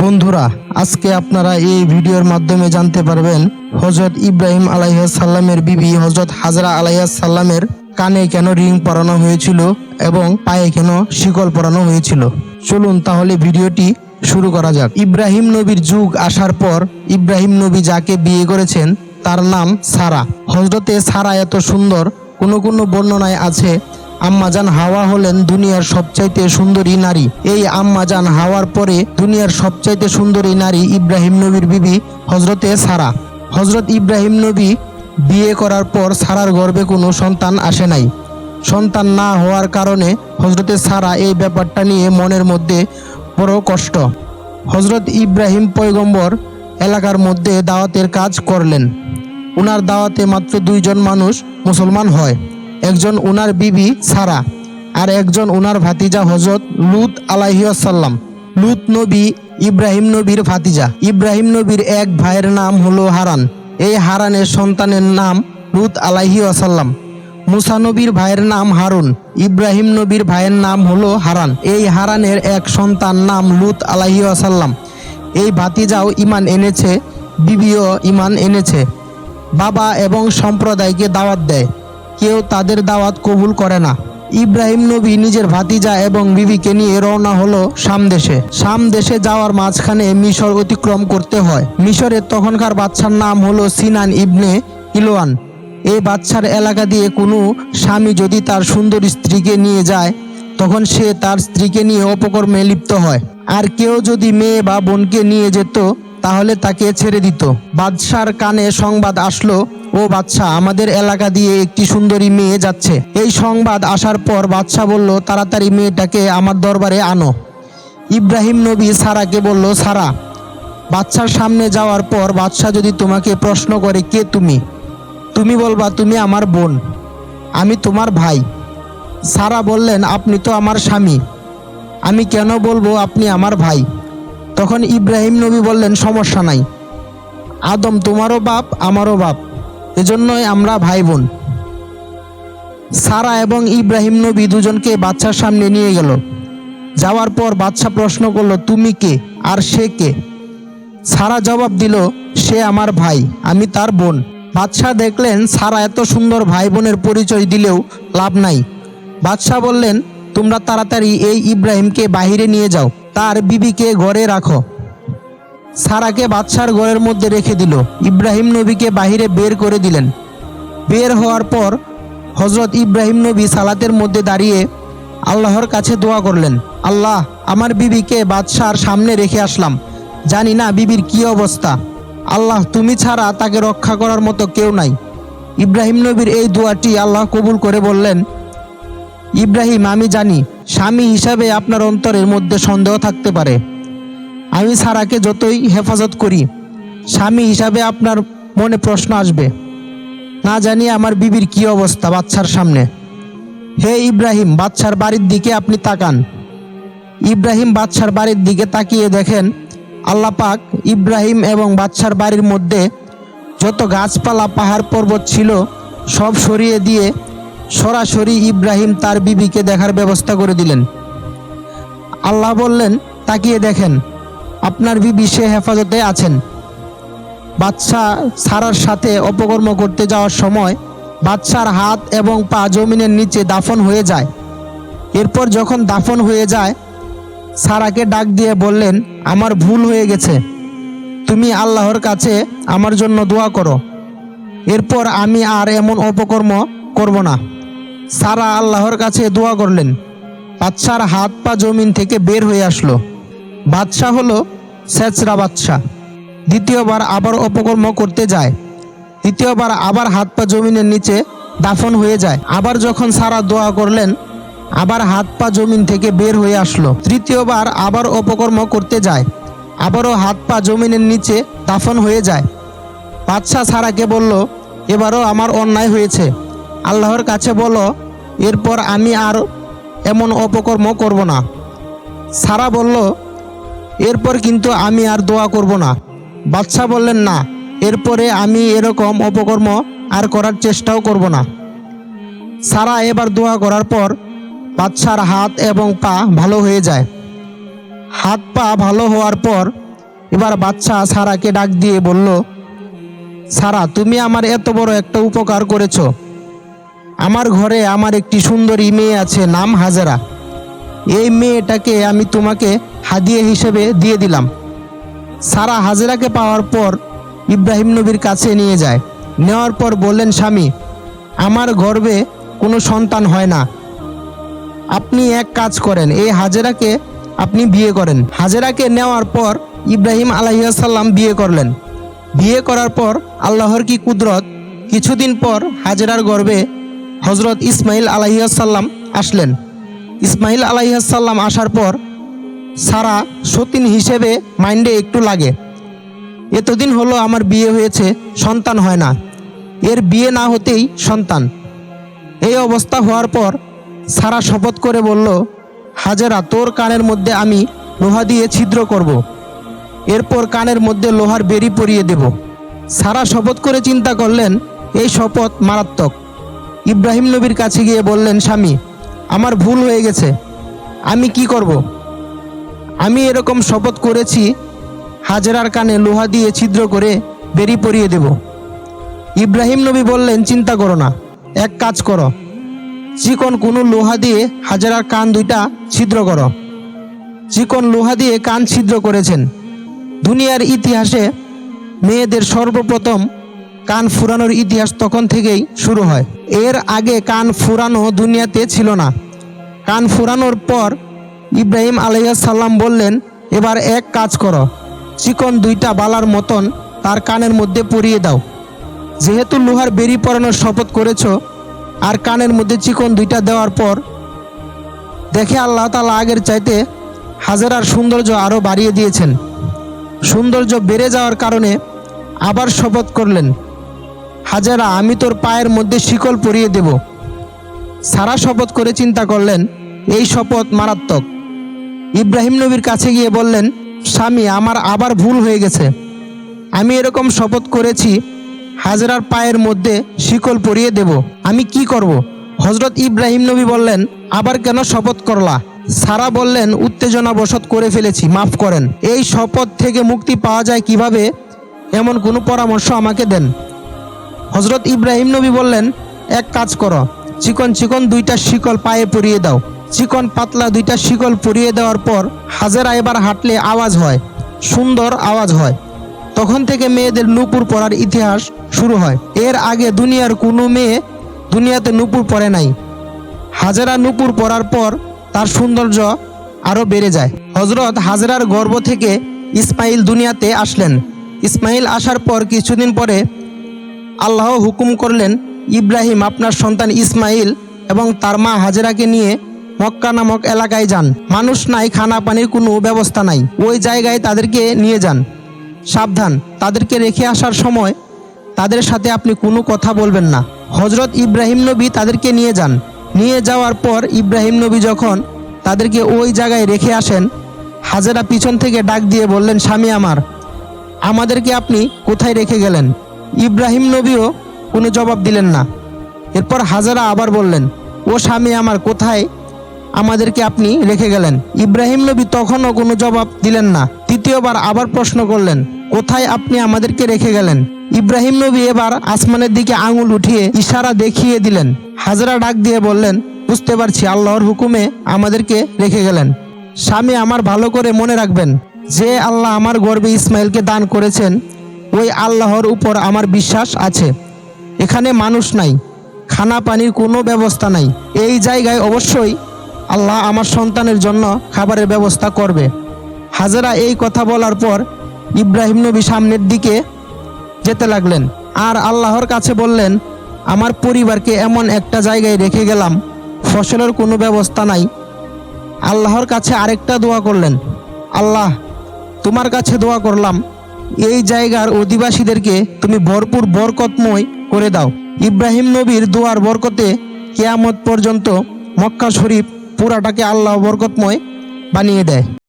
বন্ধুরা, আজকে আপনারা এই ভিডিওর মাধ্যমে জানতে পারবেন হজরত ইব্রাহিম আলাইসাল্লামের বিবি হজরত হাজরা আলাইসাল্লামের কানে কেন রিং পরানো হয়েছিল এবং পায়ে কেন শিকল পরানো হয়েছিল। চলুন তাহলে ভিডিওটি শুরু করা যাক। ইব্রাহিম নবীর যুগ আসার পর ইব্রাহিম নবী যাকে বিয়ে করেছেন, তার নাম সারা। হজরতে সারা এত সুন্দর, কোনো কোনো বর্ণনায় আছে আম্মাজান হাওয়া হলেন দুনিয়ার সবচাইতে সুন্দরী নারী। এই আম্মাজান হাওয়ার পরে দুনিয়ার সবচাইতে সুন্দরী নারী ইব্রাহিম নবীর বিবি হজরতে সারা। হজরত ইব্রাহিম নবী বিয়ে করার পর সারার গর্ভে কোনো সন্তান আসে নাই। সন্তান না হওয়ার কারণে হজরতে সারা এই ব্যাপারটা নিয়ে মনের মধ্যে বড় কষ্ট। হজরত ইব্রাহিম পয়গম্বর এলাকার মধ্যে দাওয়াতের কাজ করলেন। উনার দাওয়াতে মাত্র দুইজন মানুষ মুসলমান হয়। একজন উনার বিবি সারা আর একজন উনার ভাতিজা হজরত লুত আলাইসাল্লাম লুত নবী, ইব্রাহিম নবীর ভাতিজা। ইব্রাহিম নবীর এক ভাইয়ের নাম হলো হারান। এই হারানের সন্তানের নাম লুত আলাহি আসাল্লাম মুসা নবীর ভাইয়ের নাম হারুন। ইব্রাহিম নবীর ভাইয়ের নাম হলো হারান। এই হারানের এক সন্তান নাম লুত আলাহি আসাল্লাম এই ভাতিজাও ইমান এনেছে, বিবিও ইমান এনেছে। বাবা এবং সম্প্রদায়কে দাওয়াত দেয়। কেউ তাদের দাওয়াত কবুল করে না। ইব্রাহিম নবী নিজের ভাতিজা এবং বিবিকে নিয়ে রওনা হলো সামদেশে সামদেশে যাওয়ার মাঝখানে মিশর অতিক্রম করতে হয়। মিশরের তখনকার বাচ্চার নাম হলো সিনান ইবনে ইলোয়ান। এই বাচ্চার এলাকা দিয়ে কোনো স্বামী যদি তার সুন্দর স্ত্রীকে নিয়ে যায়, তখন সে তার স্ত্রীকে নিয়ে অপকর্মে লিপ্ত হয়। আর কেউ যদি মেয়ে বা বোনকে নিয়ে যেত তাহলে তাকে ছেড়ে দিত। বাদশার কানে সংবাদ আসলো, ও বাচ্চা আমাদের এলাকা দিয়ে একটি সুন্দরী মেয়ে যাচ্ছে। এই সংবাদ আসার পর বাদশা বলল, তাড়াতাড়ি মেয়েটাকে আমার দরবারে আনো। ইব্রাহিম নবী সারাকে বলল, সারা বাচ্চার সামনে যাওয়ার পর বাদশা যদি তোমাকে প্রশ্ন করে, কে তুমি? তুমি বলবা, তুমি আমার বোন, আমি তোমার ভাই। সারা বললেন, আপনি তো আমার স্বামী, আমি কেন বলব আপনি আমার ভাই? তখন ইব্রাহিম নবী বললেন, সমস্যা নাই। আদম তোমারও বাপ, আমারও বাপ। এজন্যই আমরা ভাই বোন সারা এবং ইব্রাহিম নবী দুজনকে বাচ্চার সামনে নিয়ে গেল। যাওয়ার পর বাচ্চা প্রশ্ন করল, তুমি কে? আর সে কে? সারা জবাব দিল, সে আমার ভাই, আমি তার বোন। বাদশাহ দেখলেন, সারা এত সুন্দর ভাই বোনের পরিচয় দিলেও লাভ নাই। বাদশাহ বললেন, তোমরা তাড়াতাড়ি এই ইব্রাহিমকে বাহিরে নিয়ে যাও। তার বিবিকে ঘরে রাখো। সারাকে বাদশার ঘরের মধ্যে রেখে দিল। ইব্রাহিম নবীকে বাহিরে বের করে দিলেন। বের হওয়ার পর হজরত ইব্রাহিম নবী সালাতের মধ্যে দাঁড়িয়ে আল্লাহর কাছে দোয়া করলেন, আল্লাহ, আমার বিবিকে বাদশার সামনে রেখে আসলাম। জানি না বিবির কি অবস্থা। আল্লাহ, তুমি ছাড়া তাকে রক্ষা করার মতো কেউ নাই। ইব্রাহিম নবীর এই দোয়াটি আল্লাহ কবুল করে বললেন, ইব্রাহিম, আমি জানি স্বামী হিসাবে আপনার অন্তরের মধ্যে সন্দেহ থাকতে পারে। আমি সারাকে যতই হেফাজত করি, স্বামী হিসাবে আপনার মনে প্রশ্ন আসবে। না জানি আমার বিবির কি অবস্থা বাচ্চার সামনে। হে ইব্রাহিম, বাচ্চার বাড়ির দিকে আপনি তাকান। ইব্রাহিম, বাচ্চার বাড়ির দিকে তাকিয়ে দেখেন আল্লাহ পাক ইব্রাহিম এবং বাচ্চার বাড়ির মধ্যে যত গাছপালা, পাহাড় পর্বত ছিল, সব সরিয়ে দিয়ে সরাসরি ইব্রাহিম তার বিবিকে দেখার ব্যবস্থা করে দিলেন। আল্লাহ বললেন, তাকিয়ে দেখেন, আপনার বিবি সে হেফাজতে আছেন। বাচ্চা সারার সাথে অপকর্ম করতে যাওয়ার সময় বাচ্চার হাত এবং পা জমিনের নিচে দাফন হয়ে যায়। এরপর যখন দাফন হয়ে যায়, সারাকে ডাক দিয়ে বললেন, আমার ভুল হয়ে গেছে। তুমি আল্লাহর কাছে আমার জন্য দোয়া করো। এরপর আমি আর এমন অপকর্ম করব না। সারা আল্লাহর কাছে দোয়া করলেন। বাচ্চার হাত পা জমিন থেকে বের হয়ে আসলো। বাদশাহ হলো সেচরা বাদশাহ। দ্বিতীয়বার আবার অপকর্ম করতে যায়। দ্বিতীয়বার আবার হাত পা জমিনের নিচে দাফন হয়ে যায়। আবার যখন সারা দোয়া করলেন, আবার হাত পা জমিন থেকে বের হয়ে আসলো। তৃতীয়বার আবার অপকর্ম করতে যায়। আবারও হাত পা জমিনের নিচে দাফন হয়ে যায়। বাদশাহ সারাকে বলল, এবারও আমার অন্যায় হয়েছে। আল্লাহর কাছে বলো এরপর আমি আর এমন অপকর্ম করব না। সারা বলল, এরপর কিন্তু আমি আর দোয়া করব না। বাদশাহ বললেন, না, এরপরে আমি এরকম অপকর্ম আর করার চেষ্টাও করব না। সারা এবার দোয়া করার পর বাচ্চার হাত এবং পা ভালো হয়ে যায়। হাত পা ভালো হওয়ার পর এবার বাচ্চা সারাকে ডাক দিয়ে বলল, সারা, তুমি আমার এত বড় একটা উপকার করেছ। আমার ঘরে আমার একটি সুন্দরী মেয়ে আছে, নাম হাজারা। এই মেয়েটাকে আমি তোমাকে হাদিয়ে হিসেবে দিয়ে দিলাম। সারা হাজেরাকে পাওয়ার পর ইব্রাহিম নবীর কাছে নিয়ে যায়। নেওয়ার পর বললেন, স্বামী, আমার গর্বে কোনো সন্তান হয় না। আপনি এক কাজ করেন, এই হাজেরাকে আপনি বিয়ে করেন। হাজেরাকে নেওয়ার পর ইব্রাহিম আলাইসাল্লাম বিয়ে করলেন। বিয়ে করার পর আল্লাহর কি কুদরত? কিছুদিন পর হাজেরার গর্বে হজরত ইসমাইল আলাইসাল্লাম আসলেন। ইসমাইল আলাইসাল্লাম আসার পর সারা সতীন হিসেবে মাইন্ডে একটু লাগে। এতদিন হলো আমার বিয়ে হয়েছে, সন্তান হয় না। এর বিয়ে না হতেই সন্তান। এই অবস্থা হওয়ার পর সারা শপথ করে বলল, হাজেরা, তোর কানের মধ্যে আমি লোহা দিয়ে ছিদ্র করব। এরপর কানের মধ্যে লোহার বেরি পরিয়ে দেব। সারা শপথ করে চিন্তা করলেন, এই শপথ মারাত্মক। ইব্রাহিম নবীর কাছে গিয়ে বললেন, স্বামী, আমার ভুল হয়ে গেছে। আমি কি করব। আমি এরকম শপথ করেছি, হাজেরার কানে লোহা দিয়ে ছিদ্র করে বেরি পরিয়ে দেব। ইব্রাহিম নবী বললেন, চিন্তা করো না, এক কাজ করো। চিকন কোনো লোহা দিয়ে হাজারার কান দুইটা ছিদ্র করো। চিকন লোহা দিয়ে কান ছিদ্র করেছেন। দুনিয়ার ইতিহাসে মেয়েদের সর্বপ্রথম কান ফুরানোর ইতিহাস তখন থেকেই শুরু হয়। এর আগে কান ফুরানো দুনিয়াতে ছিল না। কান ফুরানোর পর ইব্রাহিম আলাইসাল্লাম বললেন, এবার এক কাজ করো, চিকন দুইটা বালার মতন তার কানের মধ্যে পরিয়ে দাও। যেহেতু লোহার বেরি পরানোর শপথ করেছ, আর কানের মধ্যে চিকন দুইটা দেওয়ার পর দেখে আল্লাহ তালা আগের চাইতে হাজারার সৌন্দর্য আরও বাড়িয়ে দিয়েছেন। সৌন্দর্য বেড়ে যাওয়ার কারণে আবার শপথ করলেন। হাজারা, আমি তোর পায়ের মধ্যে শিকল পরিয়ে দেব। সারা শপথ করে চিন্তা করলেন, এই শপথ মারাত্মক। ইব্রাহিম নবীর কাছে গিয়ে বললেন, স্বামী, আমার আবার ভুল হয়ে গেছে। আমি এরকম শপথ করেছি, হাজরার পায়ের মধ্যে শিকল পরিয়ে দেব। আমি কি করব। হজরত ইব্রাহিম নবী বললেন, আবার কেন শপথ করলা? সারা বললেন উত্তেজনা বশত করে ফেলেছি, মাফ করেন। এই শপথ থেকে মুক্তি পাওয়া যায় কীভাবে? এমন কোনো পরামর্শ আমাকে দেন। হজরত ইব্রাহিম নবী বললেন, এক কাজ করো, চিকন চিকন দুইটা শিকল পায়ে পরিয়ে দাও। চিকন পাতলা দুইটা শিকল পরিয়ে দেওয়ার পর হাজেরা এবার হাঁটলে আওয়াজ হয়, সুন্দর আওয়াজ হয়। তখন থেকে মেয়েদের নুপুর পরার ইতিহাস শুরু হয়। এর আগে দুনিয়ার কোনো মেয়ে দুনিয়াতে নুপুর পরে নাই। হাজারা নুপুর পরার পর তার সৌন্দর্য আরও বেড়ে যায়। হজরত হাজরার গর্ভ থেকে ইসমাইল দুনিয়াতে আসলেন। ইসমাইল আসার পর কিছুদিন পরে আল্লাহ হুকুম করলেন, ইব্রাহিম আপনার সন্তান ইসমাইল এবং তার মা হাজেরাকে নিয়ে মক্কা নামক এলাকায় যান। মানুষ নাই, খানা পানির কোনো ব্যবস্থা নাই। ওই জায়গায় তাদেরকে নিয়ে যান। সাবধান, তাদেরকে রেখে আসার সময় তাদের সাথে আপনি কোনো কথা বলবেন না। হজরত ইব্রাহিম নবী তাদেরকে নিয়ে যান। নিয়ে যাওয়ার পর ইব্রাহিম নবী যখন তাদেরকে ওই জায়গায় রেখে আসেন, হাজেরা পিছন থেকে ডাক দিয়ে বললেন, স্বামী আমার, আমাদেরকে আপনি কোথায় রেখে গেলেন? ইব্রাহিম নবীও কোনো জবাব দিলেন না। এরপর হাজারা আবার বললেন, ও স্বামী আমার, কোথায় আমাদেরকে আপনি রেখে গেলেন? ইব্রাহিম নবী তখনও কোনো জবাব দিলেন না। তৃতীয়বার আবার প্রশ্ন করলেন, কোথায় আপনি আমাদেরকে রেখে গেলেন? ইব্রাহিম নবী এবার আসমানের দিকে আঙুল উঠিয়ে ইশারা দেখিয়ে দিলেন। হাজরা ডাক দিয়ে বললেন, বুঝতে পারছি, আল্লাহর হুকুমে আমাদেরকে রেখে গেলেন। স্বামী আমার ভালো করে মনে রাখবেন, যে আল্লাহ আমার গর্বে ইসমাইলকে দান করেছেন ওই আল্লাহর উপর আমার বিশ্বাস আছে। এখানে মানুষ নাই, খানা পানির কোনো ব্যবস্থা নাই। এই জায়গায় অবশ্যই আল্লাহ আমার সন্তানের জন্য খাবারের ব্যবস্থা করবে। হাজারা এই কথা বলার পর ইব্রাহিম নবী সামনের দিকে যেতে লাগলেন। আর আল্লাহর কাছে বললেন, আমার পরিবারকে এমন একটা জায়গায় রেখে গেলাম, ফসলের কোনো ব্যবস্থা নাই। আল্লাহর কাছে আরেকটা দোয়া করলেন, আল্লাহ, তোমার কাছে দোয়া করলাম এই জায়গার অধিবাসীদেরকে তুমি ভরপুর বরকতময় করে দাও। ইব্রাহিম নবীর দোয়ার বরকতে কেয়ামত পর্যন্ত মক্কা শরীফ পুরাটাকে আল্লাহ বরকতময় বানিয়ে দেয়।